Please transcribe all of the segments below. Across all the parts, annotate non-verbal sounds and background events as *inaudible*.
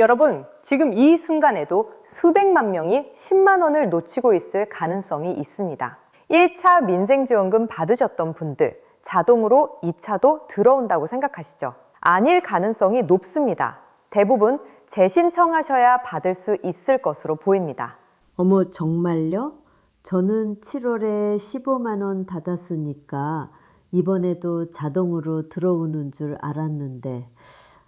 여러분, 지금 이 순간에도 수백만 명이 10만 원을 놓치고 있을 가능성이 있습니다. 1차 민생지원금 받으셨던 분들, 자동으로 2차도 들어온다고 생각하시죠? 아닐 가능성이 높습니다. 대부분 재신청하셔야 받을 수 있을 것으로 보입니다. 어머, 정말요? 저는 7월에 15만 원 받았으니까 이번에도 자동으로 들어오는 줄 알았는데,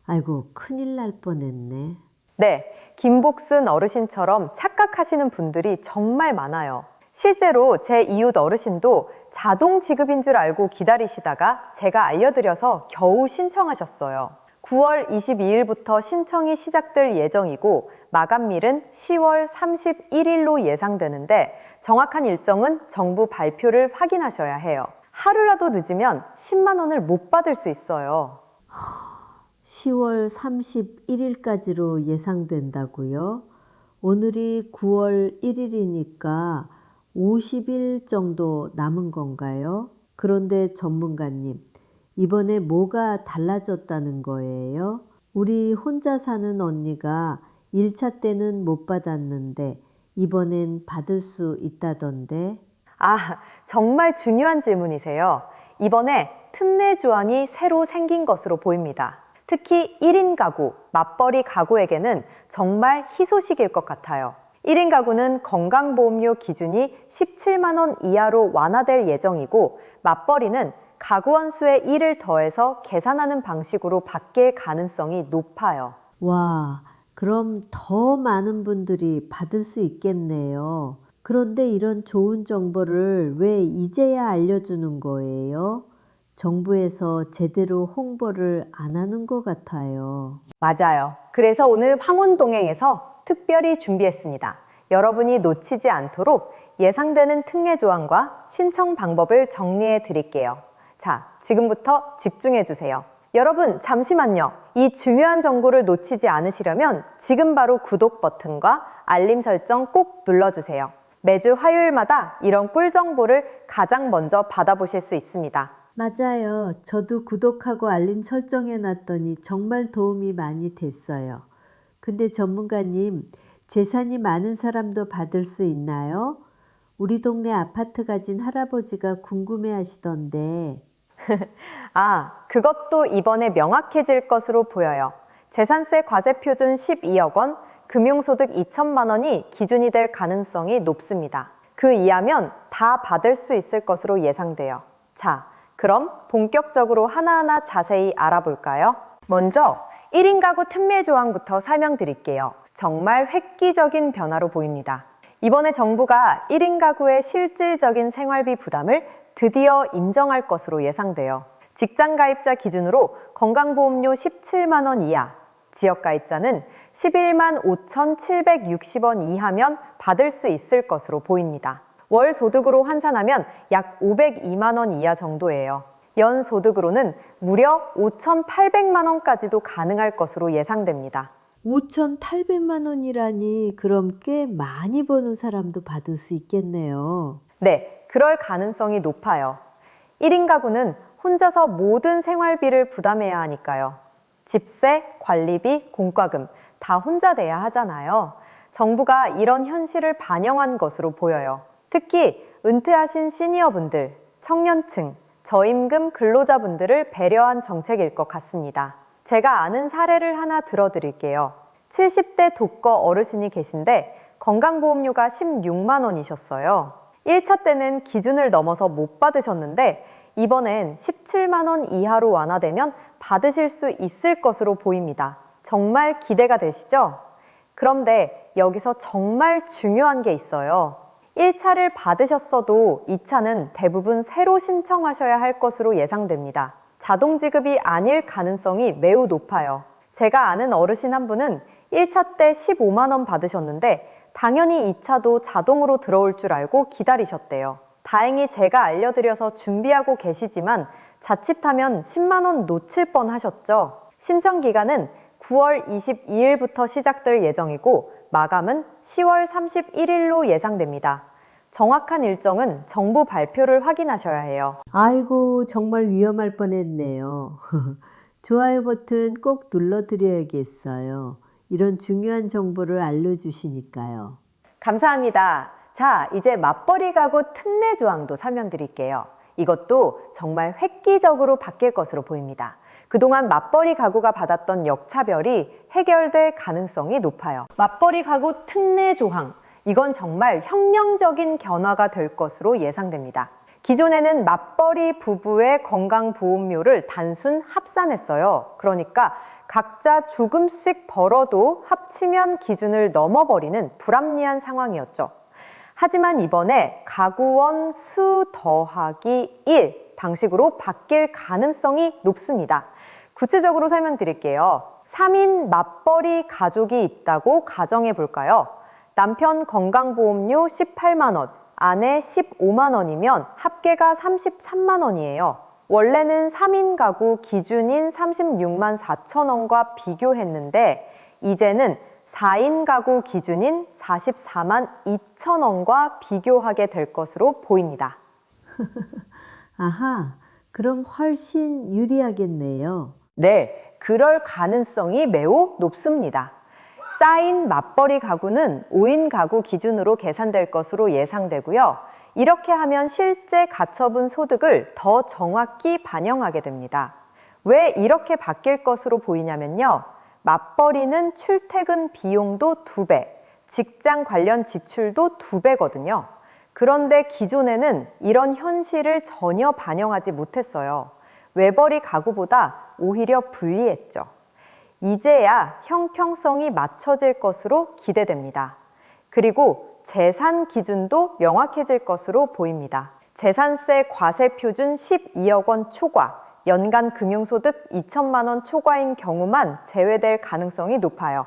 아이고, 큰일 날 뻔했네. 네, 김복순 어르신처럼 착각하시는 분들이 정말 많아요. 실제로 제 이웃 어르신도 자동 지급인 줄 알고 기다리시다가 제가 알려드려서 겨우 신청하셨어요. 9월 22일부터 신청이 시작될 예정이고 마감일은 10월 31일로 예상되는데 정확한 일정은 정부 발표를 확인하셔야 해요. 하루라도 늦으면 10만 원을 못 받을 수 있어요. 10월 31일까지로 예상된다고요? 오늘이 9월 1일이니까 50일 정도 남은 건가요? 그런데 전문가님, 이번에 뭐가 달라졌다는 거예요? 우리 혼자 사는 언니가 1차 때는 못 받았는데 이번엔 받을 수 있다던데. 아, 정말 중요한 질문이세요. 이번에 특례 조항이 새로 생긴 것으로 보입니다. 특히 1인 가구, 맞벌이 가구에게는 정말 희소식일 것 같아요. 1인 가구는 건강보험료 기준이 17만 원 이하로 완화될 예정이고 맞벌이는 가구 원 수의 1을 더해서 계산하는 방식으로 바뀔 가능성이 높아요. 와, 그럼 더 많은 분들이 받을 수 있겠네요. 그런데 이런 좋은 정보를 왜 이제야 알려주는 거예요? 정부에서 제대로 홍보를 안 하는 것 같아요. 맞아요. 그래서 오늘 황혼동행에서 특별히 준비했습니다. 여러분이 놓치지 않도록 예상되는 특례 조항과 신청 방법을 정리해 드릴게요. 자, 지금부터 집중해 주세요. 여러분, 잠시만요. 이 중요한 정보를 놓치지 않으시려면 지금 바로 구독 버튼과 알림 설정 꼭 눌러주세요. 매주 화요일마다 이런 꿀 정보를 가장 먼저 받아보실 수 있습니다. 맞아요. 저도 구독하고 알림 설정해 놨더니 정말 도움이 많이 됐어요. 근데 전문가님, 재산이 많은 사람도 받을 수 있나요? 우리 동네 아파트 가진 할아버지가 궁금해 하시던데. *laughs* 아, 그것도 이번에 명확해질 것으로 보여요. 재산세 과세 표준 12억 원, 금융소득 2천만 원이 기준이 될 가능성이 높습니다. 그 이하면 다 받을 수 있을 것으로 예상돼요. 자, 그럼 본격적으로 하나하나 자세히 알아볼까요? 먼저 1인 가구 특례 조항부터 설명드릴게요. 정말 획기적인 변화로 보입니다. 이번에 정부가 1인 가구의 실질적인 생활비 부담을 드디어 인정할 것으로 예상돼요. 직장 가입자 기준으로 건강보험료 17만 원 이하, 지역 가입자는 11만 5,760원 이하면 받을 수 있을 것으로 보입니다. 월 소득으로 환산하면 약 502만 원 이하 정도예요. 연 소득으로는 무려 5,800만 원까지도 가능할 것으로 예상됩니다. 5,800만 원이라니 그럼 꽤 많이 버는 사람도 받을 수 있겠네요. 네, 그럴 가능성이 높아요. 1인 가구는 혼자서 모든 생활비를 부담해야 하니까요. 집세, 관리비, 공과금 다 혼자 내야 하잖아요. 정부가 이런 현실을 반영한 것으로 보여요. 특히 은퇴하신 시니어분들, 청년층, 저임금 근로자분들을 배려한 정책일 것 같습니다. 제가 아는 사례를 하나 들어드릴게요. 70대 독거 어르신이 계신데 건강보험료가 16만 원이셨어요. 1차 때는 기준을 넘어서 못 받으셨는데 이번엔 17만 원 이하로 완화되면 받으실 수 있을 것으로 보입니다. 정말 기대가 되시죠? 그런데 여기서 정말 중요한 게 있어요. 1차를 받으셨어도 2차는 대부분 새로 신청하셔야 할 것으로 예상됩니다. 자동 지급이 아닐 가능성이 매우 높아요. 제가 아는 어르신 한 분은 1차 때 15만원 받으셨는데 당연히 2차도 자동으로 들어올 줄 알고 기다리셨대요. 다행히 제가 알려드려서 준비하고 계시지만 자칫하면 10만원 놓칠 뻔 하셨죠. 신청 기간은 9월 22일부터 시작될 예정이고 마감은 10월 31일로 예상됩니다. 정확한 일정은 정부 발표를 확인하셔야 해요. 아이고, 정말 위험할 뻔했네요. *laughs* 좋아요 버튼 꼭 눌러드려야겠어요. 이런 중요한 정보를 알려주시니까요. 감사합니다. 자, 이제 맞벌이 가구 특례 조항도 설명드릴게요. 이것도 정말 획기적으로 바뀔 것으로 보입니다. 그동안 맞벌이 가구가 받았던 역차별이 해결될 가능성이 높아요. 맞벌이 가구 특례 조항. 이건 정말 혁명적인 변화가 될 것으로 예상됩니다. 기존에는 맞벌이 부부의 건강보험료를 단순 합산했어요. 그러니까 각자 조금씩 벌어도 합치면 기준을 넘어버리는 불합리한 상황이었죠. 하지만 이번에 가구원 수 더하기 1 방식으로 바뀔 가능성이 높습니다. 구체적으로 설명드릴게요. 3인 맞벌이 가족이 있다고 가정해 볼까요? 남편 건강보험료 18만원, 아내 15만원이면 합계가 33만원이에요. 원래는 3인 가구 기준인 36만 4천원과 비교했는데, 이제는 4인 가구 기준인 44만 2천원과 비교하게 될 것으로 보입니다. *laughs* 아하, 그럼 훨씬 유리하겠네요. 네, 그럴 가능성이 매우 높습니다. 쌓인 맞벌이 가구는 5인 가구 기준으로 계산될 것으로 예상되고요. 이렇게 하면 실제 가처분 소득을 더 정확히 반영하게 됩니다. 왜 이렇게 바뀔 것으로 보이냐면요. 맞벌이는 출퇴근 비용도 두배 직장 관련 지출도 두배거든요 그런데 기존에는 이런 현실을 전혀 반영하지 못했어요. 외벌이 가구보다 오히려 불리했죠. 이제야 형평성이 맞춰질 것으로 기대됩니다. 그리고 재산 기준도 명확해질 것으로 보입니다. 재산세 과세 표준 12억 원 초과, 연간 금융소득 2천만 원 초과인 경우만 제외될 가능성이 높아요.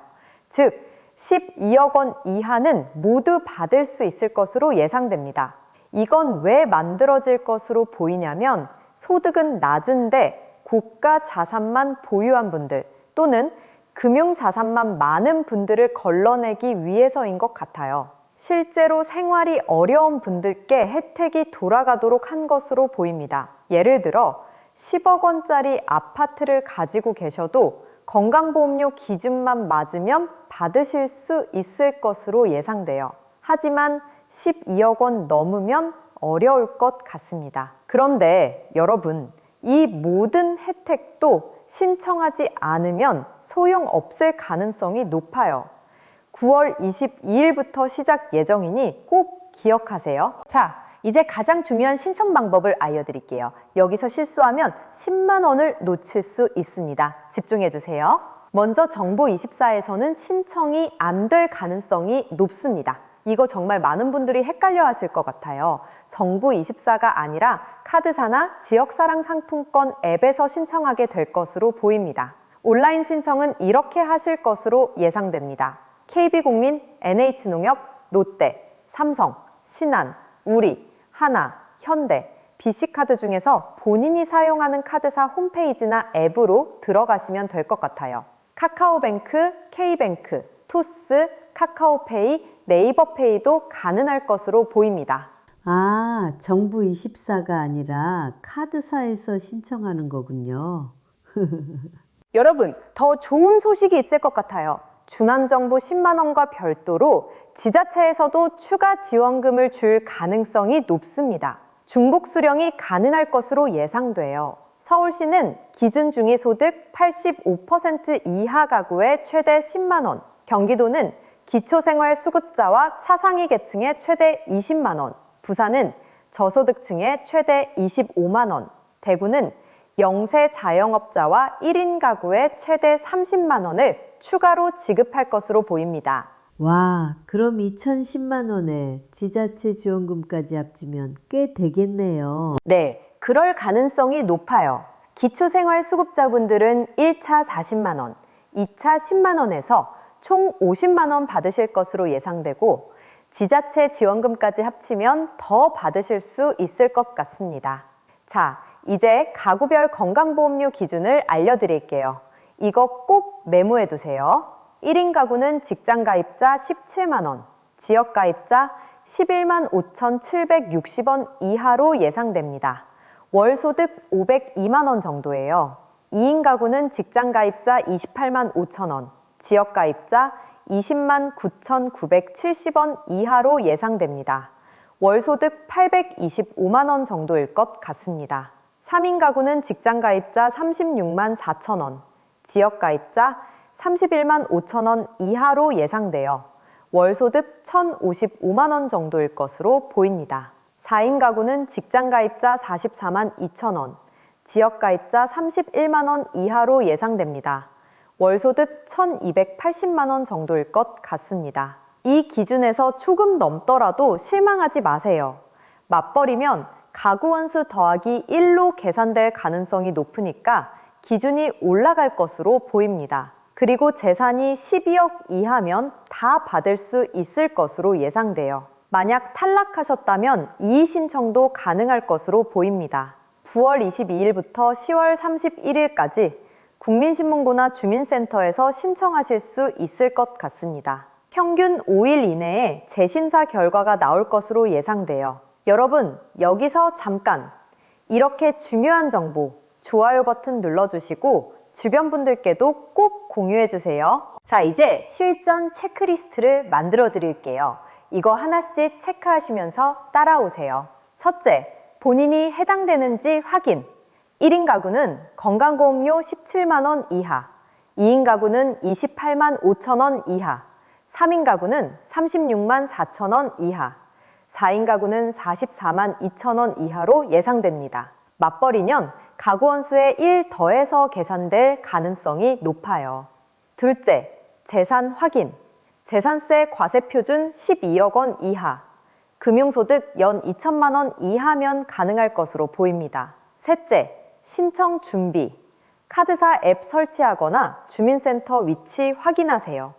즉, 12억 원 이하는 모두 받을 수 있을 것으로 예상됩니다. 이건 왜 만들어질 것으로 보이냐면 소득은 낮은데 고가 자산만 보유한 분들 또는 금융 자산만 많은 분들을 걸러내기 위해서인 것 같아요. 실제로 생활이 어려운 분들께 혜택이 돌아가도록 한 것으로 보입니다. 예를 들어 10억 원짜리 아파트를 가지고 계셔도 건강보험료 기준만 맞으면 받으실 수 있을 것으로 예상돼요. 하지만 12억 원 넘으면 어려울 것 같습니다. 그런데 여러분, 이 모든 혜택도 신청하지 않으면 소용없을 가능성이 높아요. 9월 22일부터 시작 예정이니 꼭 기억하세요. 자, 이제 가장 중요한 신청 방법을 알려드릴게요. 여기서 실수하면 10만 원을 놓칠 수 있습니다. 집중해 주세요. 먼저 정보24에서는 신청이 안 될 가능성이 높습니다. 이거 정말 많은 분들이 헷갈려 하실 것 같아요. 정부24가 아니라 카드사나 지역사랑 상품권 앱에서 신청하게 될 것으로 보입니다. 온라인 신청은 이렇게 하실 것으로 예상됩니다. KB국민, NH농협, 롯데, 삼성, 신한, 우리, 하나, 현대, BC카드 중에서 본인이 사용하는 카드사 홈페이지나 앱으로 들어가시면 될 것 같아요. 카카오뱅크, K뱅크, 토스, 카카오페이, 네이버페이도 가능할 것으로 보입니다. 아, 정부 24가 아니라 카드사에서 신청하는 거군요. *laughs* 여러분, 더 좋은 소식이 있을 것 같아요. 준환정부 10만원과 별도로 지자체에서도 추가 지원금을 줄 가능성이 높습니다. 중복 수령이 가능할 것으로 예상돼요. 서울시는 기준 중위 소득 85% 이하 가구에 최대 10만원, 경기도는 기초생활수급자와 차상위 계층에 최대 20만 원, 부산은 저소득층에 최대 25만 원, 대구는 영세 자영업자와 1인 가구에 최대 30만 원을 추가로 지급할 것으로 보입니다. 와, 그럼 2010만 원에 지자체 지원금까지 합치면 꽤 되겠네요. 네, 그럴 가능성이 높아요. 기초생활수급자분들은 1차 40만 원, 2차 10만 원에서 총 50만 원 받으실 것으로 예상되고 지자체 지원금까지 합치면 더 받으실 수 있을 것 같습니다. 자, 이제 가구별 건강보험료 기준을 알려드릴게요. 이거 꼭 메모해 두세요. 1인 가구는 직장 가입자 17만 원, 지역 가입자 11만 5,760원 이하로 예상됩니다. 월 소득 502만 원 정도예요. 2인 가구는 직장 가입자 28만 5천 원, 지역가입자 20만 9,970원 이하로 예상됩니다. 월소득 825만 원 정도일 것 같습니다. 3인 가구는 직장 가입자 36만 4천 원, 지역 가입자 31만 5천 원 이하로 예상되어 월소득 1,055만 원 정도일 것으로 보입니다. 4인 가구는 직장 가입자 44만 2천 원, 지역 가입자 31만 원 이하로 예상됩니다. 월소득 1,280만 원 정도일 것 같습니다. 이 기준에서 조금 넘더라도 실망하지 마세요. 맞벌이면 가구 원수 더하기 1로 계산될 가능성이 높으니까 기준이 올라갈 것으로 보입니다. 그리고 재산이 12억 이하면 다 받을 수 있을 것으로 예상돼요. 만약 탈락하셨다면 이의 신청도 가능할 것으로 보입니다. 9월 22일부터 10월 31일까지 국민신문고나 주민센터에서 신청하실 수 있을 것 같습니다. 평균 5일 이내에 재심사 결과가 나올 것으로 예상돼요. 여러분, 여기서 잠깐 이렇게 중요한 정보 좋아요 버튼 눌러주시고 주변 분들께도 꼭 공유해 주세요. 자, 이제 실전 체크리스트를 만들어 드릴게요. 이거 하나씩 체크하시면서 따라오세요. 첫째, 본인이 해당되는지 확인. 1인 가구는 건강보험료 17만 원 이하, 2인 가구는 28만 5천 원 이하, 3인 가구는 36만 4천 원 이하, 4인 가구는 44만 2천 원 이하로 예상됩니다. 맞벌이면 가구 원수의 1 더해서 계산될 가능성이 높아요. 둘째, 재산 확인. 재산세 과세 표준 12억 원 이하, 금융소득 연 2천만 원 이하면 가능할 것으로 보입니다. 셋째, 신청 준비. 카드사 앱 설치하거나 주민센터 위치 확인하세요.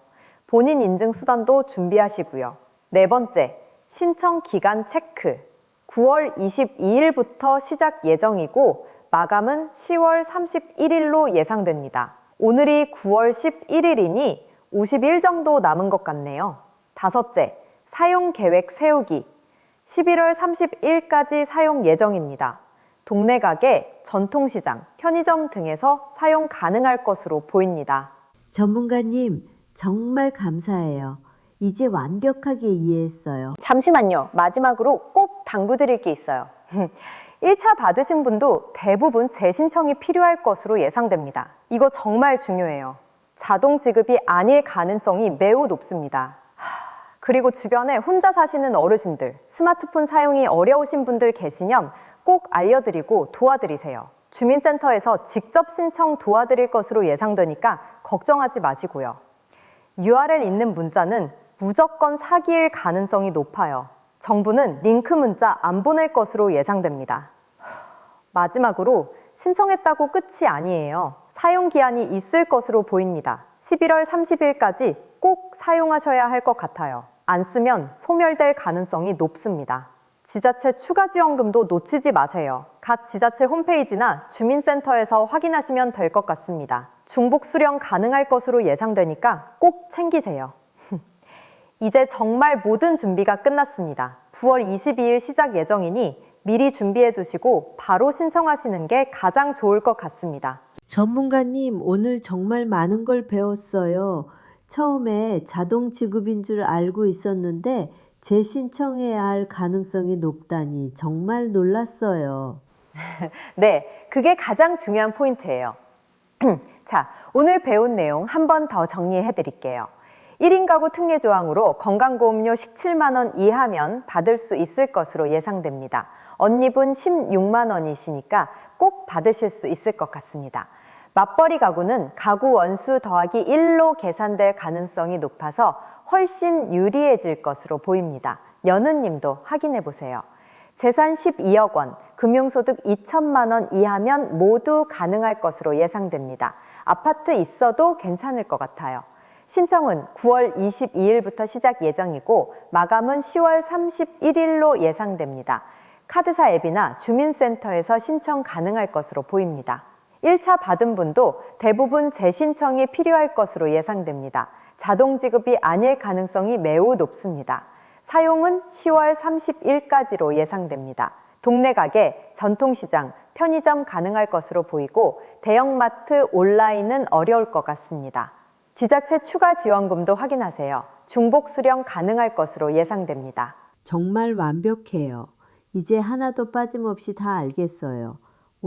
본인 인증 수단도 준비하시고요. 네 번째, 신청 기간 체크. 9월 22일부터 시작 예정이고 마감은 10월 31일로 예상됩니다. 오늘이 9월 11일이니 50일 정도 남은 것 같네요. 다섯째, 사용 계획 세우기. 11월 30일까지 사용 예정입니다. 동네 가게, 전통시장, 편의점 등에서 사용 가능할 것으로 보입니다. 전문가님, 정말 감사해요. 이제 완벽하게 이해했어요. 잠시만요. 마지막으로 꼭 당부드릴 게 있어요. *laughs* 1차 받으신 분도 대부분 재신청이 필요할 것으로 예상됩니다. 이거 정말 중요해요. 자동 지급이 아닐 가능성이 매우 높습니다. 하, 그리고 주변에 혼자 사시는 어르신들, 스마트폰 사용이 어려우신 분들 계시면 꼭 알려드리고 도와드리세요. 주민센터에서 직접 신청 도와드릴 것으로 예상되니까 걱정하지 마시고요. URL 있는 문자는 무조건 사기일 가능성이 높아요. 정부는 링크 문자 안 보낼 것으로 예상됩니다. 마지막으로 신청했다고 끝이 아니에요. 사용 기한이 있을 것으로 보입니다. 11월 30일까지 꼭 사용하셔야 할 것 같아요. 안 쓰면 소멸될 가능성이 높습니다. 지자체 추가 지원금도 놓치지 마세요. 각 지자체 홈페이지나 주민센터에서 확인하시면 될 것 같습니다. 중복 수령 가능할 것으로 예상되니까 꼭 챙기세요. *laughs* 이제 정말 모든 준비가 끝났습니다. 9월 22일 시작 예정이니 미리 준비해 두시고 바로 신청하시는 게 가장 좋을 것 같습니다. 전문가님, 오늘 정말 많은 걸 배웠어요. 처음에 자동 지급인 줄 알고 있었는데 재신청해야 할 가능성이 높다니 정말 놀랐어요. *laughs* 네, 그게 가장 중요한 포인트예요. *clears throat* 자, 오늘 배운 내용 한 번 더 정리해 드릴게요. 1인 가구 특례 조항으로 건강보험료 17만 원 이하면 받을 수 있을 것으로 예상됩니다. 언니분 16만 원이시니까 꼭 받으실 수 있을 것 같습니다. 맞벌이 가구는 가구 원수 더하기 1로 계산될 가능성이 높아서 훨씬 유리해질 것으로 보입니다. 연우님도 확인해 보세요. 재산 12억 원, 금융소득 2천만 원 이하면 모두 가능할 것으로 예상됩니다. 아파트 있어도 괜찮을 것 같아요. 신청은 9월 22일부터 시작 예정이고 마감은 10월 31일로 예상됩니다. 카드사 앱이나 주민센터에서 신청 가능할 것으로 보입니다. 1차 받은 분도 대부분 재신청이 필요할 것으로 예상됩니다. 자동 지급이 아닐 가능성이 매우 높습니다. 사용은 10월 30일까지로 예상됩니다. 동네 가게, 전통시장, 편의점 가능할 것으로 보이고 대형마트 온라인은 어려울 것 같습니다. 지자체 추가 지원금도 확인하세요. 중복 수령 가능할 것으로 예상됩니다. 정말 완벽해요. 이제 하나도 빠짐없이 다 알겠어요.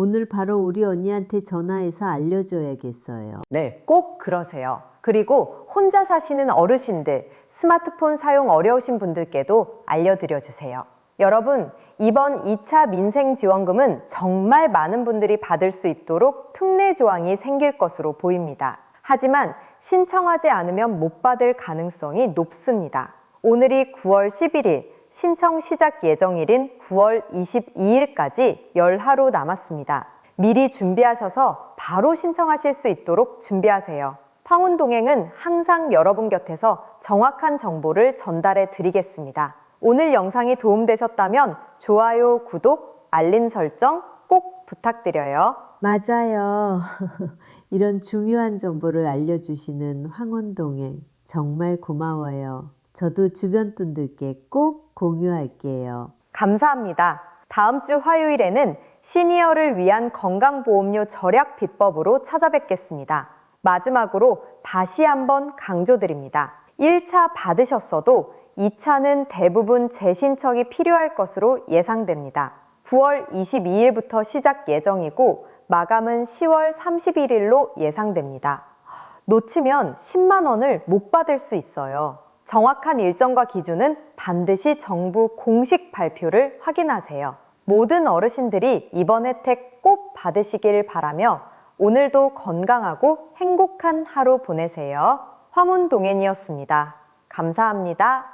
오늘 바로 우리 언니한테 전화해서 알려줘야겠어요. 네, 꼭 그러세요. 그리고 혼자 사시는 어르신들, 스마트폰 사용 어려우신 분들께도 알려드려 주세요. 여러분, 이번 2차 민생지원금은 정말 많은 분들이 받을 수 있도록 특례 조항이 생길 것으로 보입니다. 하지만 신청하지 않으면 못 받을 가능성이 높습니다. 오늘이 9월 11일, 신청 시작 예정일인 9월 22일까지 열하루 남았습니다. 미리 준비하셔서 바로 신청하실 수 있도록 준비하세요. 황운동행은 항상 여러분 곁에서 정확한 정보를 전달해 드리겠습니다. 오늘 영상이 도움되셨다면 좋아요, 구독, 알림 설정 꼭 부탁드려요. 맞아요. *laughs* 이런 중요한 정보를 알려주시는 황혼동행 정말 고마워요. 저도 주변 분들께 꼭 공유할게요. 감사합니다. 다음 주 화요일에는 시니어를 위한 건강보험료 절약 비법으로 찾아뵙겠습니다. 마지막으로 다시 한번 강조드립니다. 1차 받으셨어도 2차는 대부분 재신청이 필요할 것으로 예상됩니다. 9월 22일부터 시작 예정이고 마감은 10월 31일로 예상됩니다. 놓치면 10만 원을 못 받을 수 있어요. 정확한 일정과 기준은 반드시 정부 공식 발표를 확인하세요. 모든 어르신들이 이번 혜택 꼭 받으시길 바라며 오늘도 건강하고 행복한 하루 보내세요. 화문동행이었습니다. 감사합니다.